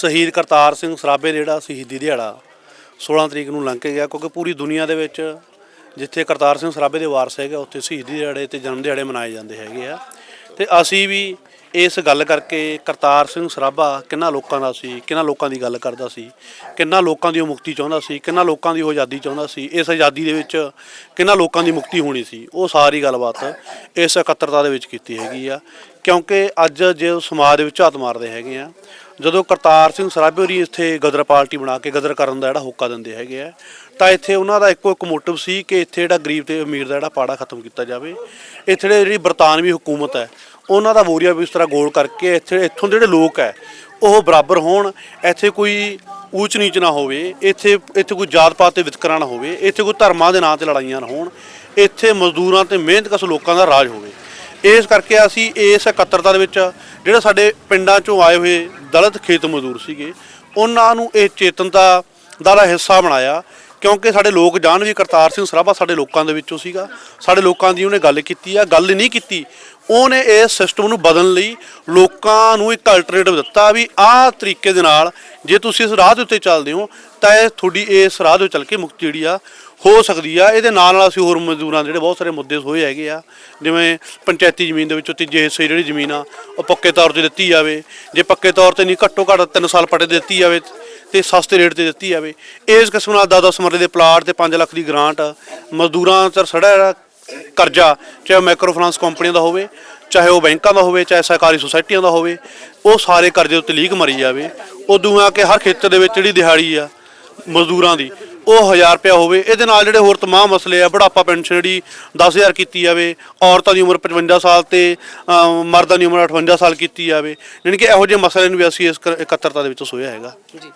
ਸ਼ਹੀਦ ਕਰਤਾਰ ਸਿੰਘ ਸਰਾਭੇ ਦਾ ਜਿਹੜਾ ਸ਼ਹੀਦੀ ਦਿਹਾੜਾ 16 ਤਰੀਕ ਨੂੰ ਲੰਘ ਕੇ ਗਿਆ, ਕਿਉਂਕਿ ਪੂਰੀ ਦੁਨੀਆ ਦੇ ਵਿੱਚ ਜਿੱਥੇ ਕਰਤਾਰ ਸਿੰਘ ਸਰਾਭੇ ਦੇ ਵਾਰਸ ਹੈਗੇ ਉੱਥੇ ਸ਼ਹੀਦੀ ਦਿਹਾੜੇ ਤੇ ਜਨਮ ਦਿਹਾੜੇ ਮਨਾਏ ਜਾਂਦੇ ਹੈਗੇ ਆ। ਤੇ ਅਸੀਂ ਵੀ ਇਸ ਗੱਲ ਕਰਕੇ ਕਰਤਾਰ ਸਿੰਘ ਸਰਾਭਾ ਕਿੰਨਾ ਲੋਕਾਂ ਦਾ ਸੀ, ਕਿੰਨਾ ਲੋਕਾਂ ਦੀ ਗੱਲ ਕਰਦਾ ਸੀ, ਕਿੰਨਾ ਲੋਕਾਂ ਦੀ ਉਹ ਮੁਕਤੀ ਚਾਹੁੰਦਾ ਸੀ, ਕਿੰਨਾ ਲੋਕਾਂ ਦੀ ਉਹ ਆਜ਼ਾਦੀ ਚਾਹੁੰਦਾ ਸੀ, ਇਸ ਆਜ਼ਾਦੀ ਦੇ ਵਿੱਚ ਕਿੰਨਾ ਲੋਕਾਂ ਦੀ ਮੁਕਤੀ ਹੋਣੀ ਸੀ, ਉਹ ਸਾਰੀ ਗੱਲਬਾਤ ਇਸ ਇਕੱਤਰਤਾ ਦੇ ਵਿੱਚ ਕੀਤੀ ਹੈਗੀ ਆ। ਕਿਉਂਕਿ ਅੱਜ ਜੇ ਸਮਾਜ ਦੇ ਵਿੱਚ ਝਾਤ ਮਾਰਦੇ ਹੈਗੇ ਆ ਜਦੋਂ ਕਰਤਾਰ ਸਿੰਘ ਸਰਾਭੇ ਹੋਰੀ ਇੱਥੇ ਗਦਰ ਪਾਰਟੀ ਬਣਾ ਕੇ ਗਦਰ ਕਰਨ ਦਾ ਜਿਹੜਾ ਹੋਕਾ ਦਿੰਦੇ ਹੈਗੇ ਆ, ਤਾਂ ਇੱਥੇ ਉਹਨਾਂ ਦਾ ਇੱਕੋ ਇੱਕ ਮੋਟਿਵ ਸੀ ਕਿ ਇੱਥੇ ਜਿਹੜਾ ਗਰੀਬ ਤੇ ਅਮੀਰ ਦਾ ਜਿਹੜਾ ਪਾੜਾ ਖਤਮ ਕੀਤਾ ਜਾਵੇ। ਇੱਥੇ ਜਿਹੜੀ ਬਰਤਾਨਵੀ ਹਕੂਮਤ ਹੈ, ਉਹਨਾਂ ਦਾ ਮੋਰੀਆ ਵੀ ਇਸ ਤਰ੍ਹਾਂ ਗੋਲ ਕਰਕੇ ਇੱਥੇ ਇੱਥੋਂ ਦੇ ਜਿਹੜੇ ਲੋਕ ਹੈ, ਉਹ ਬਰਾਬਰ ਹੋਣ। ਇੱਥੇ ਕੋਈ ਊਚ ਨੀਚ ਨਾ ਹੋਵੇ, ਇੱਥੇ ਇੱਥੇ ਕੋਈ ਜਾਤ ਪਾਤ ਤੇ ਵਿਤਕਰਾ ਨਾ ਹੋਵੇ, ਇੱਥੇ ਕੋਈ ਧਰਮਾਂ ਦੇ ਨਾਂ ਤੇ ਲੜਾਈਆਂ ਨਾ ਹੋਣ, ਇੱਥੇ ਮਜ਼ਦੂਰਾਂ ਤੇ ਮਿਹਨਤਕਸ਼ ਲੋਕਾਂ ਦਾ ਰਾਜ ਹੋਵੇ। ਇਸ ਕਰਕੇ ਅਸੀਂ ਇਸ ਇਕੱਤਰਤਾ ਦੇ ਵਿੱਚ ਜਿਹੜੇ ਸਾਡੇ ਪਿੰਡਾਂ ਚੋਂ ਆਏ ਹੋਏ ਦਲਿਤ ਖੇਤ ਮਜ਼ਦੂਰ ਸੀਗੇ ਉਹਨਾਂ ਨੂੰ ਇਹ ਚੇਤਨਤਾ ਦਾ ਹਿੱਸਾ ਬਣਾਇਆ। ਕਿਉਂਕਿ ਸਾਡੇ ਲੋਕ ਜਾਣ ਵੀ ਕਰਤਾਰ ਸਿੰਘ ਸਰਾਭਾ ਸਾਡੇ ਲੋਕਾਂ ਦੇ ਵਿੱਚੋਂ ਸੀਗਾ। ਸਾਡੇ ਲੋਕਾਂ ਦੀ ਉਹਨੇ ਗੱਲ ਕੀਤੀ ਆ, ਗੱਲ ਨਹੀਂ ਕੀਤੀ। ਉਹਨੇ ਇਸ ਸਿਸਟਮ ਨੂੰ ਬਦਲਣ ਲਈ ਲੋਕਾਂ ਨੂੰ ਇੱਕ ਅਲਟਰਨੇਟਿਵ ਦਿੱਤਾ ਵੀ ਆਹ ਤਰੀਕੇ ਦੇ ਨਾਲ ਜੇ ਤੁਸੀਂ ਇਸ ਰਾਹ ਦੇ ਉੱਤੇ ਚੱਲਦੇ ਹੋ, ਤਾਂ ਇਹ ਤੁਹਾਡੀ ਇਸ ਰਾਹ ਦੇ ਚੱਲ ਕੇ ਮੁਕਤੀ ਜਿਹੜੀ ਆ ਹੋ ਸਕਦੀ ਆ। ਇਹਦੇ ਨਾਲ ਨਾਲ ਅਸੀਂ ਹੋਰ ਮਜ਼ਦੂਰਾਂ ਦੇ ਜਿਹੜੇ ਬਹੁਤ ਸਾਰੇ ਮੁੱਦੇ ਹੋਏ ਹੈਗੇ ਆ। ਜਿਵੇਂ ਪੰਚਾਇਤੀ ਜ਼ਮੀਨ ਦੇ ਵਿੱਚੋਂ ਤੀਜੇ ਹਿੱਸੇ ਜਿਹੜੀ ਜ਼ਮੀਨ ਆ, ਉਹ ਪੱਕੇ ਤੌਰ ਤੇ ਦਿੱਤੀ ਜਾਵੇ। ਜੇ ਪੱਕੇ ਤੌਰ ਤੇ ਨਹੀਂ, ਘੱਟੋ ਘੱਟ 3 ਸਾਲ ਪਟੇ ਦਿੱਤੀ ਜਾਵੇ ਤੇ ਸਸਤੇ ਰੇਟ ਤੇ ਦਿੱਤੀ ਜਾਵੇ। ਇਸ ਕਿਸਮ ਨਾਲ 10-10 ਮਰਲੇ ਦੇ ਪਲਾਟ ਤੇ 5 ਲੱਖ ਦੀ ਗ੍ਰਾਂਟ, ਮਜ਼ਦੂਰਾਂ ਤੇ ਸੜਾ ਜਿਹੜਾ ਕਰਜ਼ਾ, ਚਾਹੇ ਮਾਈਕਰੋ ਫਾਈਨਾਂਸ ਕੰਪਨੀਆਂ ਦਾ ਹੋਵੇ, ਚਾਹੇ ਉਹ ਬੈਂਕਾਂ ਦਾ ਹੋਵੇ, ਚਾਹੇ ਸਹਿਕਾਰੀ ਸੁਸਾਇਟੀਆਂ ਦਾ ਹੋਵੇ, ਉਹ ਸਾਰੇ ਕਰਜ਼ੇ ਉੱਤੇ ਲੀਕ ਮਰੀ ਜਾਵੇ। ਉਦੋਂ ਆ ਕਿ ਹਰ ਖੇਤਰ ਦੇ ਵਿੱਚ ਜਿਹੜੀ ਦਿਹਾੜੀ ਆ, ਮਜ਼ਦੂਰਾਂ ਦੀ, ਉਹ 1000 ਰੁਪਇਆ ਹੋਵੇ। ਇਹਦੇ ਨਾਲ ਜਿਹੜੇ ਹੋਰ ਤਮਾਮ ਮਸਲੇ ਆ, ਬੁਢਾਪਾ ਪੈਨਸ਼ਨ ਜਿਹੜੀ 10000 ਕੀਤੀ ਜਾਵੇ, ਔਰਤਾਂ ਦੀ ਉਮਰ 55 ਸਾਲ ਤੇ ਮਰਦਾਂ ਦੀ ਉਮਰ 58 ਸਾਲ ਕੀਤੀ ਜਾਵੇ। ਯਾਨੀ ਕਿ ਇਹੋ ਜਿਹੇ ਮਸਲੇ ਨੂੰ ਵੀ ਅਸੀਂ ਇਸ ਕ- ਇਕੱਤਰਤਾ ਦੇ ਵਿੱਚ ਸੋਇਆ ਹੈਗਾ। ਜੀ।